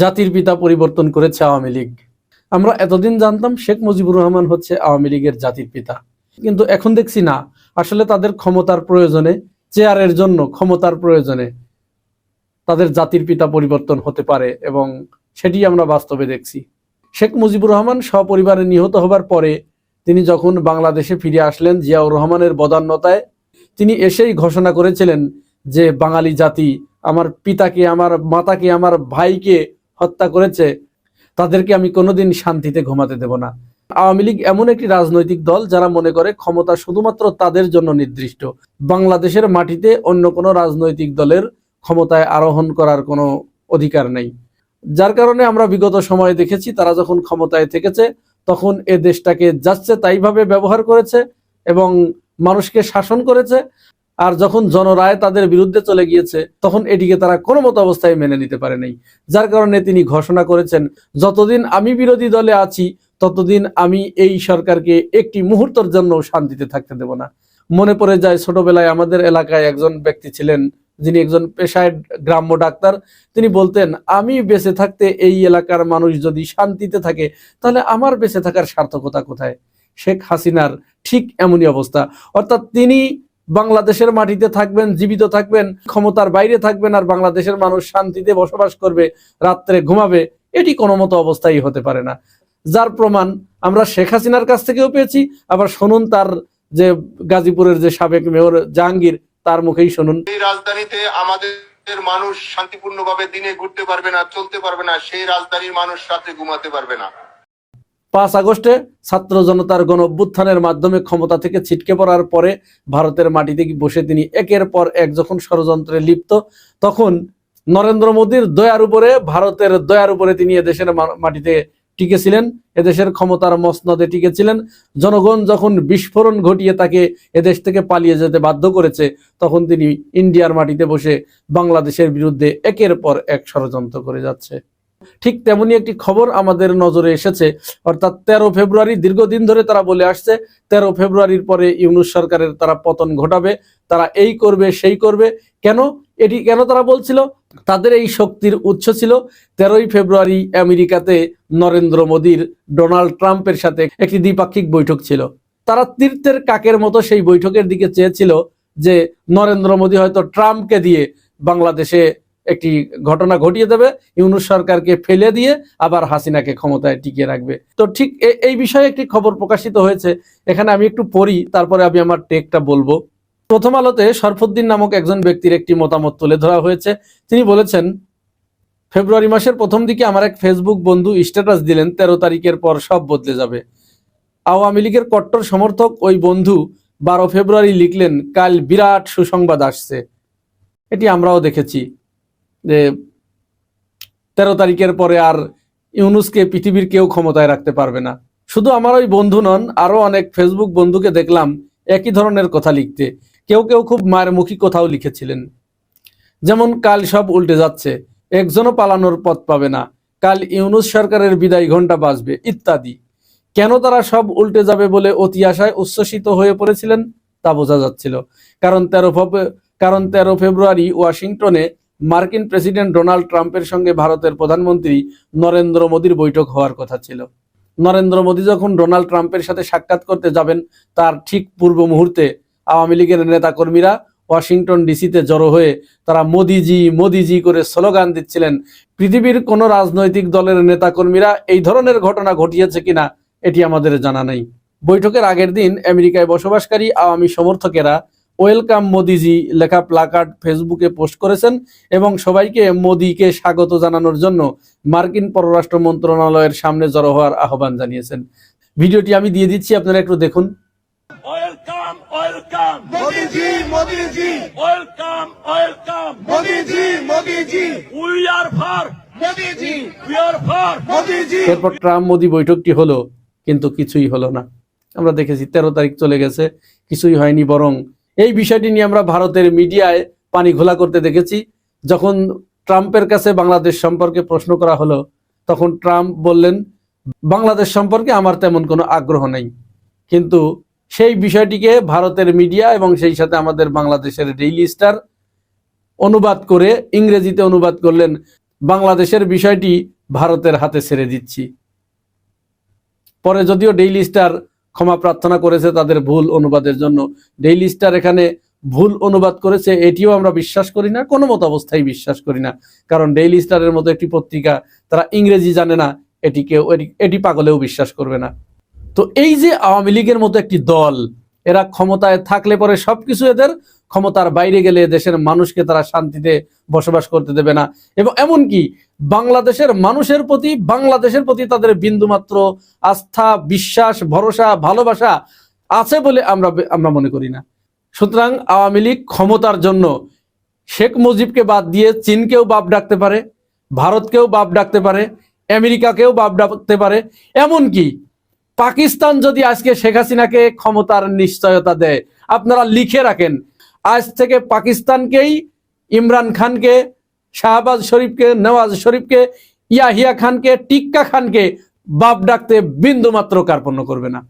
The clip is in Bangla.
জাতির পিতা পরিবর্তন করেছে আওয়ামী লীগ। আমরা এতদিন জানতাম শেখ মুজিবুর রহমান হচ্ছে আওয়ামী লীগের জাতির পিতা। কিন্তু এখন দেখছি না। আসলে তাদের ক্ষমতার প্রয়োজনে, চেয়ারের জন্য ক্ষমতার প্রয়োজনে তাদের জাতির পিতা পরিবর্তন হতে পারে এবং সেটি আমরা বাস্তবে দেখছি। শেখ মুজিবুর রহমান সপরিবারে নিহত হবার পরে তিনি যখন বাংলাদেশে ফিরে আসলেন জিয়াউর রহমানের বদান্যতায়, তিনি এসেই ঘোষণা করেছিলেন যে বাঙালি জাতি আমার পিতাকে, আমার মাতাকে, আমার ভাইকে হত্যা করেছে, তাদেরকে আমি কোনোদিন শান্তিতে ঘুমাতে দেব না। আওয়ামী লীগ এমন একটি রাজনৈতিক দল যারা মনে করে ক্ষমতা শুধুমাত্র তাদের জন্য নির্দিষ্ট। বাংলাদেশের মাটিতে অন্য কোনো রাজনৈতিক দলের ক্ষমতায় আরোহণ করার কোনো অধিকার নেই। যার কারণে আমরা বিগত সময়ে দেখেছি, তারা যখন ক্ষমতায় থেকেছে, তখন এ দেশটাকে যাচ্ছে, তাইভাবে ব্যবহার করেছে এবং মানুষকে শাসন করেছে আর যখন জনরায় তাদের বিরুদ্ধে চলে গিয়েছে, তখন এটিকে তারা কোনো মতো অবস্থায় মেনে নিতে পারে নাই। যার কারণে তিনি ঘোষণা করেছেন, যতদিন আমি বিরোধী দলে আছি, ততদিন আমি এই সরকারকে একটি মুহূর্তের জন্য শান্তিতে থাকতে দেব না। মনে পড়ে যায়, ছোটবেলায় আমাদের এলাকায় একজন ব্যক্তি ছিলেন, যিনি একজন পেশায় গ্রাম্য ডাক্তার। তিনি বলতেন, আমি বেঁচে থাকতে এই এলাকার মানুষ যদি শান্তিতে থাকে, তাহলে আমার বেঁচে থাকার সার্থকতা কোথায়? শেখ হাসিনার ঠিক এমনই অবস্থা। অর্থাৎ তিনি বাংলাদেশের মাটিতে থাকবেন, জীবিত থাকবেন, ক্ষমতার বাইরে থাকবেন আর বাংলাদেশের মানুষ শান্তিতে বসবাস করবে, রাত্রে ঘুমাবে, এটি কোনো মতো অবস্থাই হতে পারে না। যার প্রমাণ আমরা শেখ হাসিনার কাছ থেকেও পেয়েছি, আবার শুনুন তার যে গাজীপুরের যে সাবেক মেয়র জাহাঙ্গীর, তার মুখেই শুনুন। এই রাজধানীতে আমাদের মানুষ শান্তিপূর্ণভাবে দিনে ঘুরতে পারবে না, চলতে পারবে না, সেই রাজধানীর মানুষ রাতে ঘুমাতে পারবে না। পাঁচ আগস্টে ছাত্র জনতার গণ অভ্যুত্থানের মাধ্যমে ক্ষমতা থেকে ছিটকে পড়ার পরে ভারতের মাটিতে বসে তিনি একের পর এক যখন ষড়যন্ত্রে লিপ্ত, তখন নরেন্দ্র মোদীর দয়ার উপরে, ভারতের দয়ার উপরে তিনি এদেশের মাটিতে টিকেছিলেন, এদেশের ক্ষমতার মসনদে টিকেছিলেন। জনগণ যখন বিস্ফোরণ ঘটিয়ে তাকে এদেশ থেকে পালিয়ে যেতে বাধ্য করেছে, তখন তিনি ইন্ডিয়ার মাটিতে বসে বাংলাদেশের বিরুদ্ধে একের পর এক ষড়যন্ত্র করে যাচ্ছে। ঠিক তেমনি একটি খবর আমাদের নজরে এসেছে। অর্থাৎ তেরো ফেব্রুয়ারি দীর্ঘদিন ধরে তারা বলে আসছে, তেরো ফেব্রুয়ারির পরে ইউনুস সরকারের তারা পতন ঘটাবে, তারা এই করবে, সেই করবে। কেন? এটি কেন তারা বলছিল? তাদের এই শক্তির উৎস ছিল তেরোই ফেব্রুয়ারি আমেরিকাতে নরেন্দ্র মোদীর, ডোনাল্ড ট্রাম্পের সাথে একটি দ্বিপাক্ষিক বৈঠক ছিল। তারা তীর্থের কাকের মতো সেই বৈঠকের দিকে চেয়েছিল যে নরেন্দ্র মোদী হয়তো ট্রাম্পকে দিয়ে বাংলাদেশে একটি ঘটনা ঘটিয়ে দেবে, ইউনুস সরকারকে ফেলে দিয়ে আবার হাসিনাকে ক্ষমতায় টিকিয়ে রাখবে। তো ঠিক এই বিষয়ে একটি খবর প্রকাশিত হয়েছে, এখানে আমি একটু পড়ি, তারপরে আমি আমার টেকটা বলব। প্রথম আলোতে সরফুদ্দিন নামক একজন ব্যক্তির একটি মতামত তুলে ধরা হয়েছে। তিনি বলেছেন, ফেব্রুয়ারি মাসের প্রথম দিকে আমার এক ফেসবুক বন্ধু স্ট্যাটাস দিলেন, তেরো তারিখের পর সব বদলে যাবে। আওয়ামী লীগের কট্টর সমর্থক ওই বন্ধু বারো ফেব্রুয়ারি লিখলেন, কাল বিরাট সুসংবাদ আসছে। এটি আমরাও দেখেছি। যে তেরো তারিখের পরে আর ইউনুসকে পৃথিবীর কেউ ক্ষমতায় রাখতে পারবে না। শুধু আমার ওই বন্ধু নন, আরও অনেক ফেসবুক বন্ধুকে দেখলাম একই ধরনের কথা লিখতে। কেউ কেউ খুব মায়ের মুখী কথাও লিখেছিলেন। যেমন, কাল সব উল্টে যাচ্ছে, একজনও পালানোর পথ পাবে না, কাল ইউনুস সরকারের বিদায় ঘণ্টা বাজবে, ইত্যাদি। কেন তারা সব উল্টে যাবে বলে অতি আশায় উচ্ছ্বসিত হয়ে পড়েছিলেন তা বোঝা যাচ্ছিল। কারণ তেরো কারণ তেরো ফেব্রুয়ারি ওয়াশিংটনে মার্কিন প্রেসিডেন্ট ডোনাল্ড ট্রাম্পের সঙ্গে ভারতের প্রধানমন্ত্রী নরেন্দ্র মোদীর বৈঠক হওয়ার কথা ছিল। নরেন্দ্র মোদী যখন ডোনাল্ড ট্রাম্পের সাথে সাক্ষাৎ করতে যাবেন, তার ঠিক পূর্ব মুহূর্তে আওয়ামী লীগের নেতাকর্মীরা ওয়াশিংটন ডিসিতে জড়ো হয়ে তারা মোদিজি মোদিজি করে স্লোগান দিচ্ছিলেন, পৃথিবীর কোন রাজনৈতিক দলের নেতাকর্মীরা এই ধরনের ঘটনা ঘটিয়েছে কিনা, এটি আমাদের জানা নেই। বৈঠকের আগের দিন আমেরিকায় বসবাসকারী আওয়ামী সমর্থকেরা ওয়েলকাম মোদিজি লেখা প্লাকার্ড ফেসবুকে পোস্ট করেছেন এবং সবাইকে মোদিকে স্বাগত জানানোর জন্য মার্কিন পররাষ্ট্র মন্ত্রণালয়ের সামনে জড়ো হওয়ার আহ্বান জানিয়েছেন। ভিডিওটি আমি দিয়ে দিচ্ছি আপনারা একটু দেখুন। Welcome welcome. Modi ji welcome welcome. Modi ji we are for Modi we are for Modi এরপর ট্রাম্প মোদি বৈঠকটি হলো কিন্তু কিছুই হলো না। আমরা দেখেছি তেরো তারিখ চলে গেছে কিছুই হয়নি বরং এই বিষয়টি নিয়ে আমরা ভারতের মিডিয়ায় পানি ঘোলা করতে দেখেছি। যখন ট্রাম্পের কাছে বাংলাদেশ সম্পর্কে প্রশ্ন করা হলো, তখন ট্রাম্প বললেন, বাংলাদেশ সম্পর্কে আমার তেমন কোনো আগ্রহ নেই। কিন্তু সেই বিষয়টিকে ভারতের মিডিয়া এবং সেই সাথে আমাদের বাংলাদেশের ডেইলি স্টার অনুবাদ করে ইংরেজিতে অনুবাদ করলেন, বাংলাদেশের বিষয়টি ভারতের হাতে ছেড়ে দিচ্ছি। পরে যদিও ডেইলি স্টার ক্ষমা প্রার্থনা করেছে তাদের ভুল অনুবাদের জন্য। ডেইলি স্টার এখানে ভুল অনুবাদ করেছে, এটিও আমরা বিশ্বাস করি না, কোনো মত অবস্থায় বিশ্বাস করি না। কারণ ডেইলি স্টারের মতো একটি পত্রিকা তারা ইংরেজি জানে না এটিকে এটি পাগলেও বিশ্বাস করবে না। তো এই যে আওয়ামী লীগের মতো একটি দল এরা ক্ষমতায় থাকলে পরে সবকিছু এদের ক্ষমতার বাইরে গেলে দেশের মানুষকে তারা শান্তিতে বসবাস করতে দেবে না। এবং এমনকি বাংলাদেশের মানুষের প্রতি, বাংলাদেশের প্রতি তাদের বিন্দুমাত্র আস্থা, বিশ্বাস, ভরসা, ভালোবাসা আছে বলে আমরা আমরা মনে করি না। সুতরাং আওয়ামী লীগ ক্ষমতার জন্য শেখ মুজিবকে বাদ দিয়ে চীনকেও বাপ ডাকতে পারে, ভারতকেও বাপ ডাকতে পারে, আমেরিকাকেও বাপ ডাকতে পারে। এমনকি পাকিস্তান যদি আজকে শেখ হাসিনাকে ক্ষমতার নিশ্চয়তা দেয়, আপনারা লিখে রাখেন, আজ থেকে পাকিস্তানকেই ইমরান খানকে, শাহবাজ শরীফকে, নওয়াজ শরীফকে, ইয়াহিয়া খানকে, টিক্কা খানকে বাপ ডাকতে বিন্দুমাত্র কার্পণ্য করবে না।